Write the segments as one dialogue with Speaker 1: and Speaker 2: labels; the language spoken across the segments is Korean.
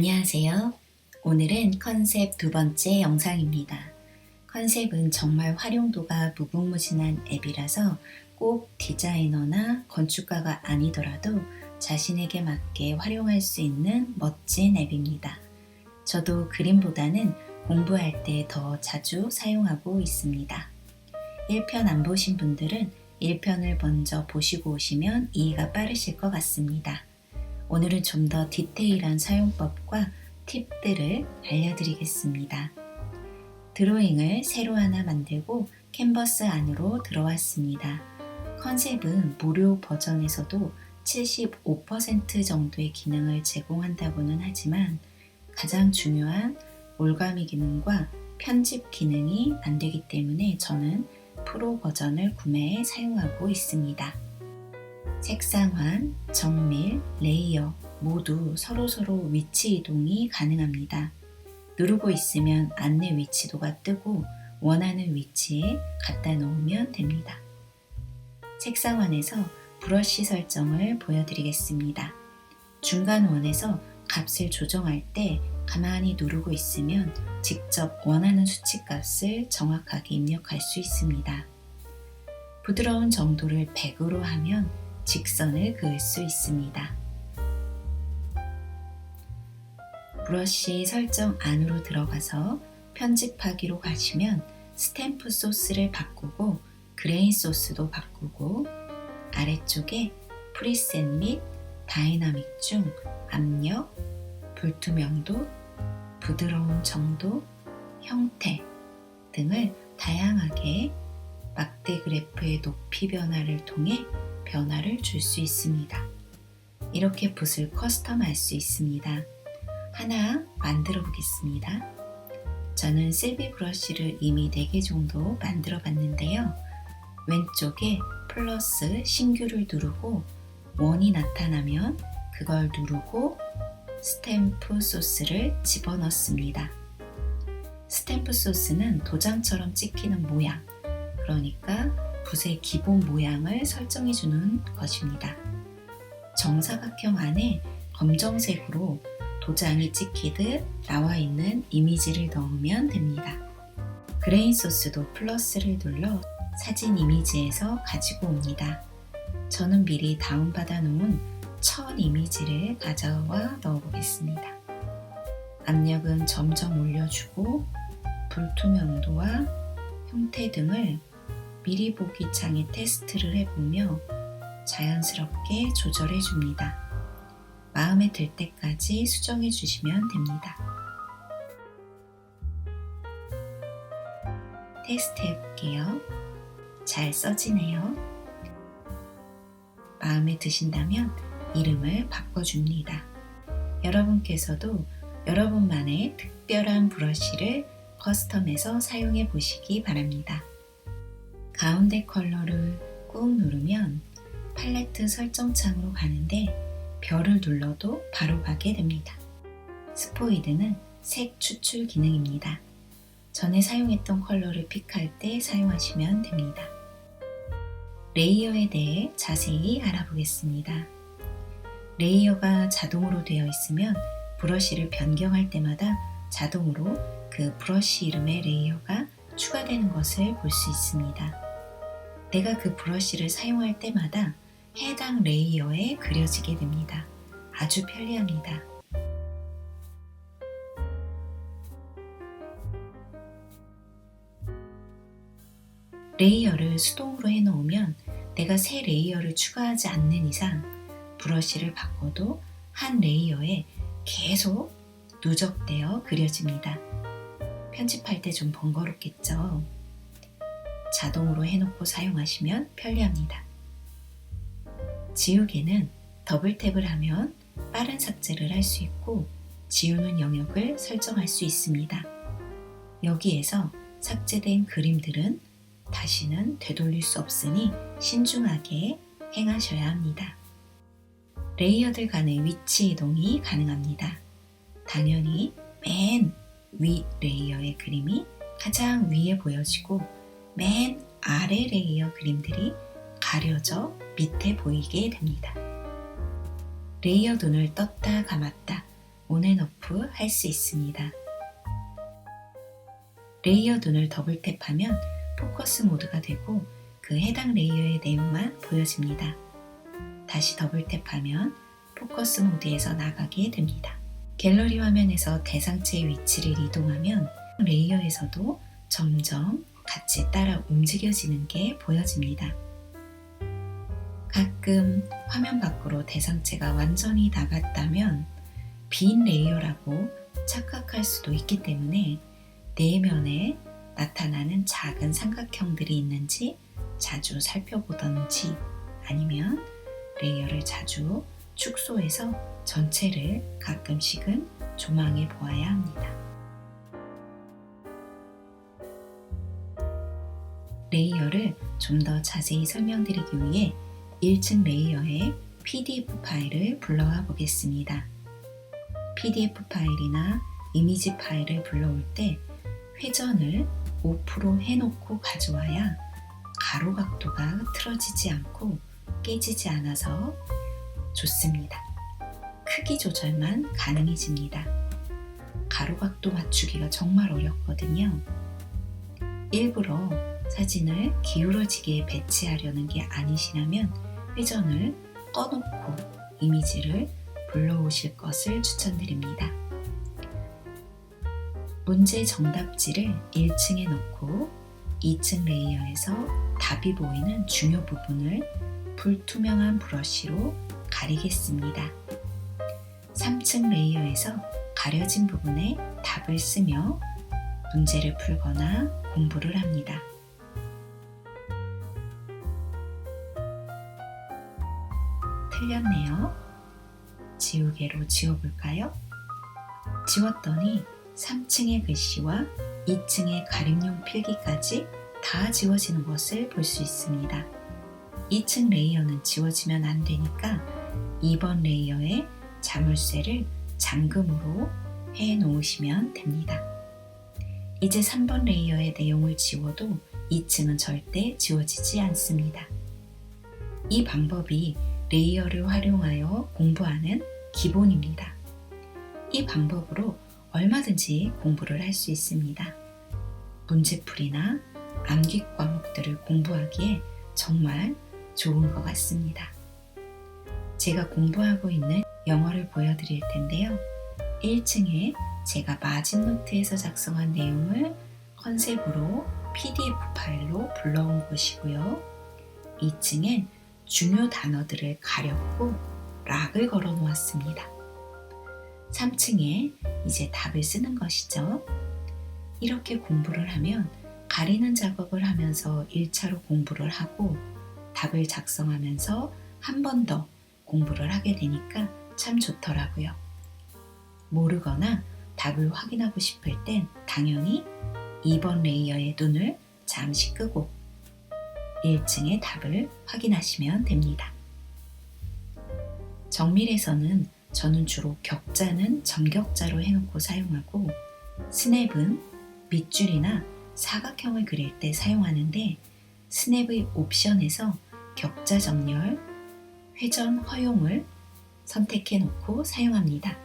Speaker 1: 안녕하세요. 오늘은 컨셉 두 번째 영상입니다. 컨셉은 정말 활용도가 무궁무진한 앱이라서 꼭 디자이너나 건축가가 아니더라도 자신에게 맞게 활용할 수 있는 멋진 앱입니다. 저도 그림보다는 공부할 때 더 자주 사용하고 있습니다. 1편 안 보신 분들은 1편을 먼저 보시고 오시면 이해가 빠르실 것 같습니다. 오늘은 좀 더 디테일한 사용법과 팁들을 알려드리겠습니다. 드로잉을 새로 하나 만들고 캔버스 안으로 들어왔습니다. 컨셉은 무료 버전에서도 75% 정도의 기능을 제공한다고는 하지만 가장 중요한 올가미 기능과 편집 기능이 안 되기 때문에 저는 프로 버전을 구매해 사용하고 있습니다. 색상환, 정밀, 레이어 모두 서로서로 위치 이동이 가능합니다. 누르고 있으면 안내 위치도가 뜨고 원하는 위치에 갖다 놓으면 됩니다. 색상환에서 브러쉬 설정을 보여드리겠습니다. 중간 원에서 값을 조정할 때 가만히 누르고 있으면 직접 원하는 수치값을 정확하게 입력할 수 있습니다. 부드러운 정도를 100으로 하면 직선을 그을 수 있습니다. 브러쉬 설정 안으로 들어가서 편집하기로 가시면 스탬프 소스를 바꾸고 그레인 소스도 바꾸고 아래쪽에 프리셋 및 다이나믹 중 압력, 불투명도, 부드러운 정도, 형태 등을 다양하게 막대 그래프의 높이 변화를 통해 변화를 줄 수 있습니다. 이렇게 붓을 커스텀할 수 있습니다. 하나 만들어 보겠습니다. 저는 실비 브러쉬를 이미 4개 정도 만들어 봤는데요. 왼쪽에 플러스 신규를 누르고 원이 나타나면 그걸 누르고 스탬프 소스를 집어넣습니다. 스탬프 소스는 도장처럼 찍히는 모양, 그러니까 붓의 기본 모양을 설정해 주는 것입니다. 정사각형 안에 검정색으로 도장이 찍히듯 나와 있는 이미지를 넣으면 됩니다. 그레인 소스도 플러스를 눌러 사진 이미지에서 가지고 옵니다. 저는 미리 다운받아 놓은 첫 이미지를 가져와 넣어보겠습니다. 압력은 점점 올려주고 불투명도와 형태 등을 미리 보기 창에 테스트를 해보며 자연스럽게 조절해 줍니다. 마음에 들 때까지 수정해 주시면 됩니다. 테스트 해볼게요. 잘 써지네요. 마음에 드신다면 이름을 바꿔줍니다. 여러분께서도 여러분만의 특별한 브러쉬를 커스텀해서 사용해 보시기 바랍니다. 가운데 컬러를 꾹 누르면 팔레트 설정 창으로 가는데 별을 눌러도 바로 가게 됩니다. 스포이드는 색 추출 기능입니다. 전에 사용했던 컬러를 픽할 때 사용하시면 됩니다. 레이어에 대해 자세히 알아보겠습니다. 레이어가 자동으로 되어 있으면 브러쉬를 변경할 때마다 자동으로 그 브러쉬 이름의 레이어가 추가되는 것을 볼 수 있습니다. 내가 그 브러쉬를 사용할 때마다 해당 레이어에 그려지게 됩니다. 아주 편리합니다. 레이어를 수동으로 해놓으면 내가 새 레이어를 추가하지 않는 이상 브러쉬를 바꿔도 한 레이어에 계속 누적되어 그려집니다. 편집할 때 좀 번거롭겠죠? 자동으로 해놓고 사용하시면 편리합니다. 지우개는 더블 탭을 하면 빠른 삭제를 할 수 있고 지우는 영역을 설정할 수 있습니다. 여기에서 삭제된 그림들은 다시는 되돌릴 수 없으니 신중하게 행하셔야 합니다. 레이어들 간의 위치 이동이 가능합니다. 당연히 맨 위 레이어의 그림이 가장 위에 보여지고 맨 아래 레이어 그림들이 가려져 밑에 보이게 됩니다. 레이어 눈을 떴다 감았다 온앤오프 할 수 있습니다. 레이어 눈을 더블 탭하면 포커스 모드가 되고 그 해당 레이어의 내용만 보여집니다. 다시 더블 탭하면 포커스 모드에서 나가게 됩니다. 갤러리 화면에서 대상체의 위치를 이동하면 레이어에서도 점점 같이 따라 움직여지는 게 보여집니다. 가끔 화면 밖으로 대상체가 완전히 나갔다면 빈 레이어라고 착각할 수도 있기 때문에 내면에 나타나는 작은 삼각형들이 있는지 자주 살펴보던지 아니면 레이어를 자주 축소해서 전체를 가끔씩은 조망해 보아야 합니다. 레이어를 좀 더 자세히 설명드리기 위해 1층 레이어의 PDF 파일을 불러와 보겠습니다. PDF 파일이나 이미지 파일을 불러올 때 회전을 5% 해놓고 가져와야 가로 각도가 틀어지지 않고 깨지지 않아서 좋습니다. 크기 조절만 가능해집니다. 가로 각도 맞추기가 정말 어렵거든요. 일부러 사진을 기울어지게 배치하려는 게 아니시라면 회전을 꺼놓고 이미지를 불러오실 것을 추천드립니다. 문제 정답지를 1층에 놓고 2층 레이어에서 답이 보이는 중요 부분을 불투명한 브러쉬로 가리겠습니다. 3층 레이어에서 가려진 부분에 답을 쓰며 문제를 풀거나 공부를 합니다. 틀렸네요. 지우개로 지워볼까요? 지웠더니 3층의 글씨와 2층의 가림용 필기까지 다 지워지는 것을 볼 수 있습니다. 2층 레이어는 지워지면 안 되니까 2번 레이어에 자물쇠를 잠금으로 해 놓으시면 됩니다. 이제 3번 레이어의 내용을 지워도 2층은 절대 지워지지 않습니다. 이 방법이 레이어를 활용하여 공부하는 기본입니다. 이 방법으로 얼마든지 공부를 할 수 있습니다. 문제풀이나 암기 과목들을 공부하기에 정말 좋은 것 같습니다. 제가 공부하고 있는 영어를 보여드릴 텐데요. 1층에 제가 마진노트에서 작성한 내용을 컨셉으로 PDF 파일로 불러온 것이고요. 2층엔 중요 단어들을 가렸고 락을 걸어 놓았습니다. 3층에 이제 답을 쓰는 것이죠. 이렇게 공부를 하면 가리는 작업을 하면서 1차로 공부를 하고 답을 작성하면서 한 번 더 공부를 하게 되니까 참 좋더라고요. 모르거나 답을 확인하고 싶을 땐 당연히 2번 레이어의 눈을 잠시 끄고 1층의 답을 확인하시면 됩니다. 정밀에서는 저는 주로 격자는 점격자로 해놓고 사용하고 스냅은 밑줄이나 사각형을 그릴 때 사용하는데 스냅의 옵션에서 격자 정렬, 회전 허용을 선택해 놓고 사용합니다.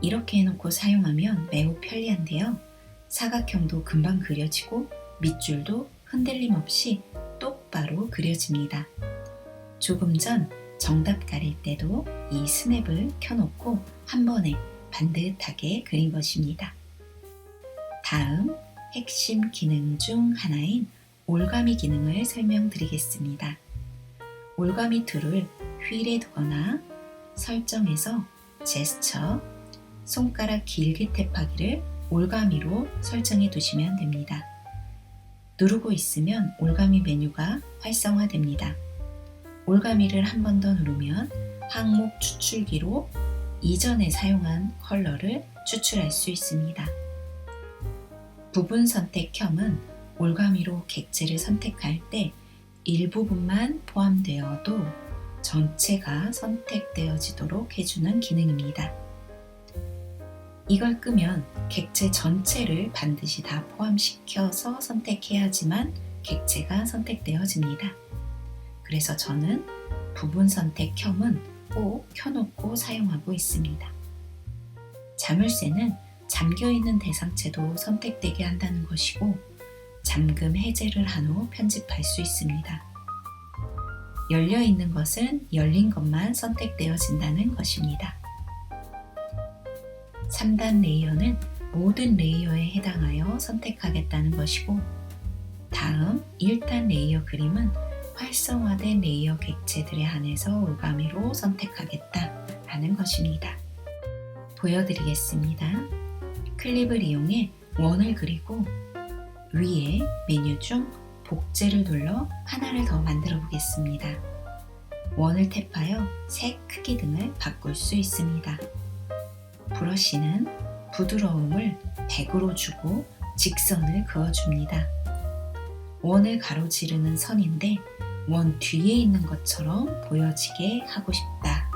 Speaker 1: 이렇게 해놓고 사용하면 매우 편리한데요. 사각형도 금방 그려지고 밑줄도 흔들림 없이 똑바로 그려집니다. 조금 전 정답 가릴 때도 이 스냅을 켜놓고 한 번에 반듯하게 그린 것입니다. 다음 핵심 기능 중 하나인 올가미 기능을 설명드리겠습니다. 올가미 툴을 휠에 두거나 설정해서 제스처, 손가락 길게 탭하기를 올가미로 설정해 두시면 됩니다. 누르고 있으면 올가미 메뉴가 활성화됩니다. 올가미를 한 번 더 누르면 항목 추출기로 이전에 사용한 컬러를 추출할 수 있습니다. 부분 선택형은 올가미로 객체를 선택할 때 일부분만 포함되어도 전체가 선택되어지도록 해주는 기능입니다. 이걸 끄면 객체 전체를 반드시 다 포함시켜서 선택해야지만 객체가 선택되어집니다. 그래서 저는 부분 선택 켬은 꼭 켜놓고 사용하고 있습니다. 자물쇠는 잠겨 있는 대상체도 선택되게 한다는 것이고 잠금 해제를 한 후 편집할 수 있습니다. 열려 있는 것은 열린 것만 선택되어진다는 것입니다. 3단 레이어는 모든 레이어에 해당하여 선택하겠다는 것이고 다음 1단 레이어 그림은 활성화된 레이어 객체들에 한해서 올가미로 선택하겠다 하는 것입니다. 보여드리겠습니다. 클립을 이용해 원을 그리고 위에 메뉴 중 복제를 눌러 하나를 더 만들어 보겠습니다. 원을 탭하여 색, 크기 등을 바꿀 수 있습니다. 브러쉬는 부드러움을 100으로 주고 직선을 그어줍니다. 원을 가로지르는 선인데 원 뒤에 있는 것처럼 보여지게 하고 싶다.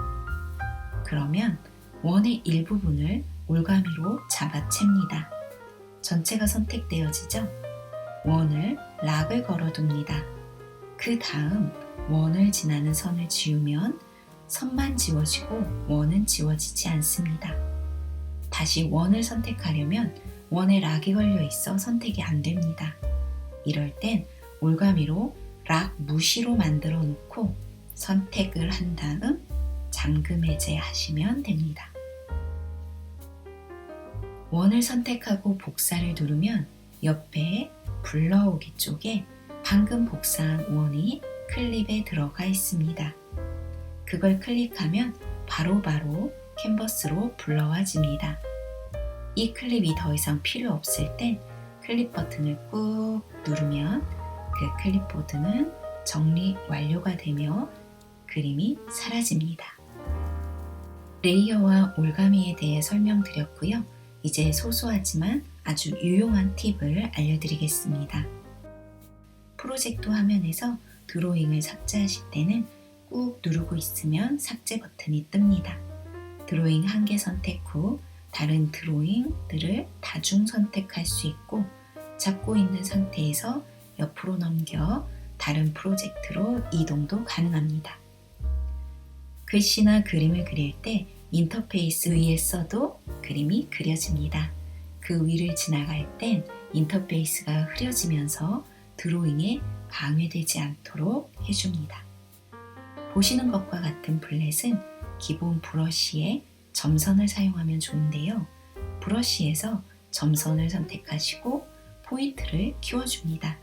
Speaker 1: 그러면 원의 일부분을 올가미로 잡아챕니다. 전체가 선택되어지죠? 원을 락을 걸어둡니다. 그 다음 원을 지나는 선을 지우면 선만 지워지고 원은 지워지지 않습니다. 다시 원을 선택하려면 원에 락이 걸려 있어 선택이 안 됩니다. 이럴 땐 올가미로 락 무시로 만들어 놓고 선택을 한 다음 잠금 해제하시면 됩니다. 원을 선택하고 복사를 누르면 옆에 불러오기 쪽에 방금 복사한 원이 클립에 들어가 있습니다. 그걸 클릭하면 바로바로 바로 캔버스로 불러와집니다. 이 클립이 더 이상 필요 없을 땐 클립 버튼을 꾹 누르면 그 클립보드는 정리 완료가 되며 그림이 사라집니다. 레이어와 올가미에 대해 설명드렸고요. 이제 소소하지만 아주 유용한 팁을 알려드리겠습니다. 프로젝트 화면에서 드로잉을 삭제하실 때는 꾹 누르고 있으면 삭제 버튼이 뜹니다. 드로잉 한 개 선택 후 다른 드로잉들을 다중 선택할 수 있고 잡고 있는 상태에서 옆으로 넘겨 다른 프로젝트로 이동도 가능합니다. 글씨나 그림을 그릴 때 인터페이스 위에 써도 그림이 그려집니다. 그 위를 지나갈 땐 인터페이스가 흐려지면서 드로잉에 방해되지 않도록 해줍니다. 보시는 것과 같은 블렛은 기본 브러쉬에 점선을 사용하면 좋은데요. 브러쉬에서 점선을 선택하시고 포인트를 키워줍니다.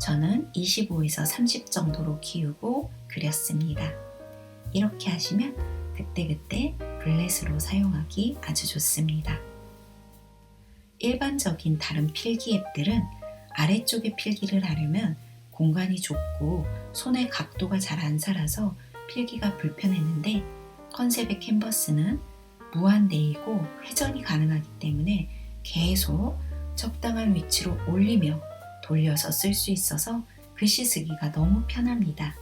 Speaker 1: 저는 25에서 30 정도로 키우고 그렸습니다. 이렇게 하시면 그때그때 블렛으로 사용하기 아주 좋습니다. 일반적인 다른 필기 앱들은 아래쪽에 필기를 하려면 공간이 좁고 손의 각도가 잘 안 살아서 필기가 불편했는데 컨셉의 캔버스는 무한대이고 회전이 가능하기 때문에 계속 적당한 위치로 올리며 돌려서 쓸 수 있어서 글씨 쓰기가 너무 편합니다.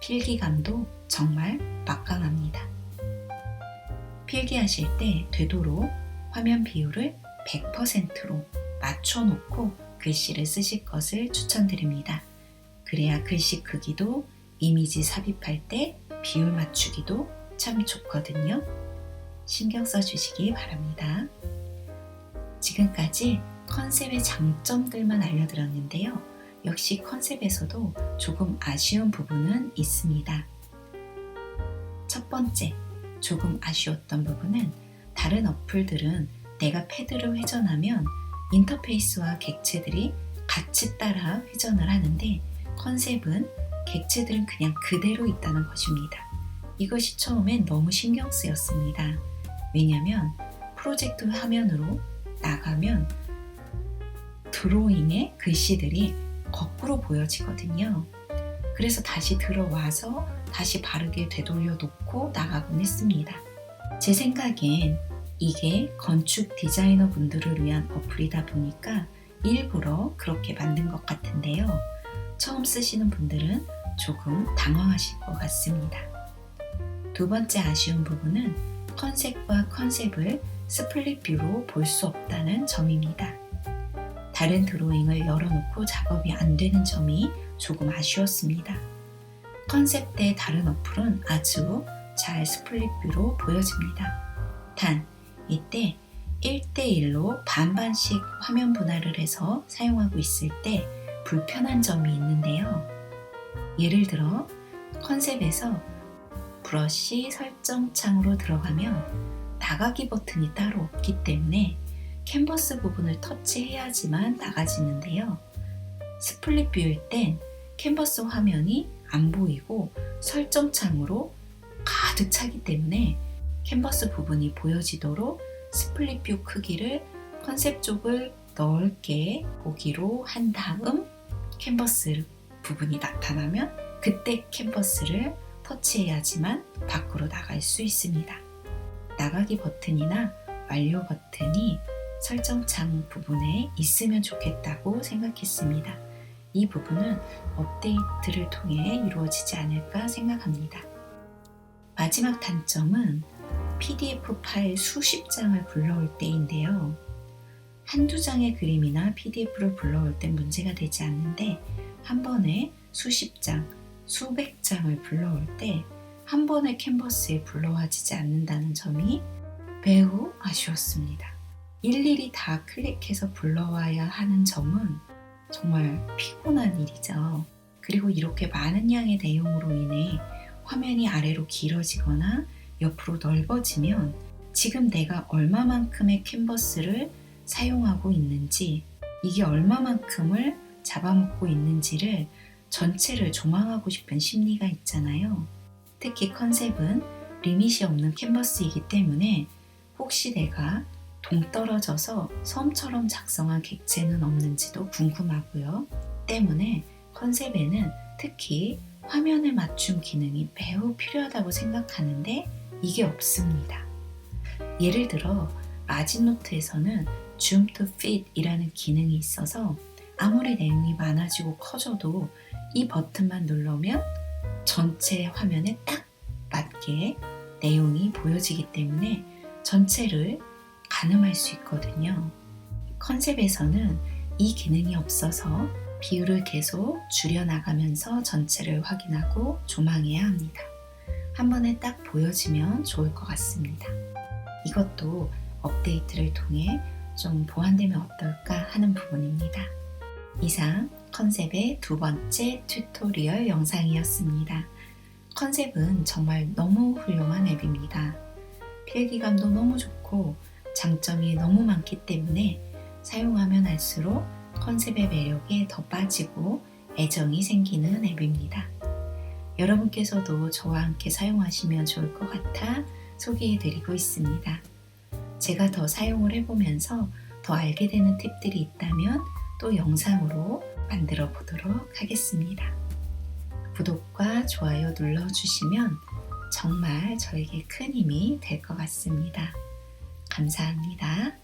Speaker 1: 필기감도 정말 막강합니다. 필기하실 때 되도록 화면 비율을 100%로 맞춰놓고 글씨를 쓰실 것을 추천드립니다. 그래야 글씨 크기도 이미지 삽입할 때 비율 맞추기도 참 좋거든요. 신경 써 주시기 바랍니다. 지금까지 컨셉의 장점들만 알려드렸는데요. 역시 컨셉에서도 조금 아쉬운 부분은 있습니다. 첫 번째, 조금 아쉬웠던 부분은 다른 어플들은 내가 패드를 회전하면 인터페이스와 객체들이 같이 따라 회전을 하는데 컨셉은 객체들은 그냥 그대로 있다는 것입니다. 이것이 처음엔 너무 신경 쓰였습니다. 왜냐하면 프로젝트 화면으로 나가면 드로잉의 글씨들이 거꾸로 보여지거든요. 그래서 다시 들어와서 다시 바르게 되돌려 놓고 나가곤 했습니다. 제 생각엔 이게 건축 디자이너 분들을 위한 어플이다 보니까 일부러 그렇게 만든 것 같은데요. 처음 쓰시는 분들은 조금 당황하실 것 같습니다. 두 번째 아쉬운 부분은 컨셉과 컨셉을 스플릿 뷰로 볼 수 없다는 점입니다. 다른 드로잉을 열어놓고 작업이 안 되는 점이 조금 아쉬웠습니다. 컨셉 때 다른 어플은 아주 잘 스플릿 뷰로 보여집니다. 단, 이때 1대1로 반반씩 화면 분할을 해서 사용하고 있을 때 불편한 점이 있는데요. 예를 들어 컨셉에서 브러쉬 설정 창으로 들어가면 나가기 버튼이 따로 없기 때문에 캔버스 부분을 터치해야지만 나가지는데요. 스플릿 뷰일 땐 캔버스 화면이 안 보이고 설정 창으로 가득 차기 때문에 캔버스 부분이 보여지도록 스플릿 뷰 크기를 컨셉 쪽을 넓게 보기로 한 다음 캔버스 부분이 나타나면 그때 캔버스를 터치해야지만 밖으로 나갈 수 있습니다. 나가기 버튼이나 완료 버튼이 설정창 부분에 있으면 좋겠다고 생각했습니다. 이 부분은 업데이트를 통해 이루어지지 않을까 생각합니다. 마지막 단점은 PDF 파일 수십 장을 불러올 때인데요. 한두 장의 그림이나 PDF를 불러올 때 문제가 되지 않는데 한 번에 수십 장, 수백 장을 불러올 때 한 번의 캔버스에 불러와지지 않는다는 점이 매우 아쉬웠습니다. 일일이 다 클릭해서 불러와야 하는 점은 정말 피곤한 일이죠. 그리고 이렇게 많은 양의 내용으로 인해 화면이 아래로 길어지거나 옆으로 넓어지면 지금 내가 얼마만큼의 캔버스를 사용하고 있는지 이게 얼마만큼을 잡아먹고 있는지를 전체를 조망하고 싶은 심리가 있잖아요. 특히 컨셉은 리밋이 없는 캔버스이기 때문에 혹시 내가 동떨어져서 섬처럼 작성한 객체는 없는지도 궁금하고요. 때문에 컨셉에는 특히 화면에 맞춤 기능이 매우 필요하다고 생각하는데 이게 없습니다. 예를 들어 마진노트에서는 Zoom to Fit 이라는 기능이 있어서 아무리 내용이 많아지고 커져도 이 버튼만 누르면 전체 화면에 딱 맞게 내용이 보여지기 때문에 전체를 가늠할 수 있거든요. 컨셉에서는 이 기능이 없어서 비율을 계속 줄여나가면서 전체를 확인하고 조망해야 합니다. 한 번에 딱 보여지면 좋을 것 같습니다. 이것도 업데이트를 통해 좀 보완되면 어떨까 하는 부분입니다. 이상 컨셉의 두 번째 튜토리얼 영상이었습니다. 컨셉은 정말 너무 훌륭한 앱입니다. 필기감도 너무 좋고 장점이 너무 많기 때문에 사용하면 할수록 컨셉의 매력에 더 빠지고 애정이 생기는 앱입니다. 여러분께서도 저와 함께 사용하시면 좋을 것 같아 소개해드리고 있습니다. 제가 더 사용을 해보면서 더 알게 되는 팁들이 있다면 또 영상으로 만들어 보도록 하겠습니다. 구독과 좋아요 눌러주시면 정말 저에게 큰 힘이 될 것 같습니다. 감사합니다.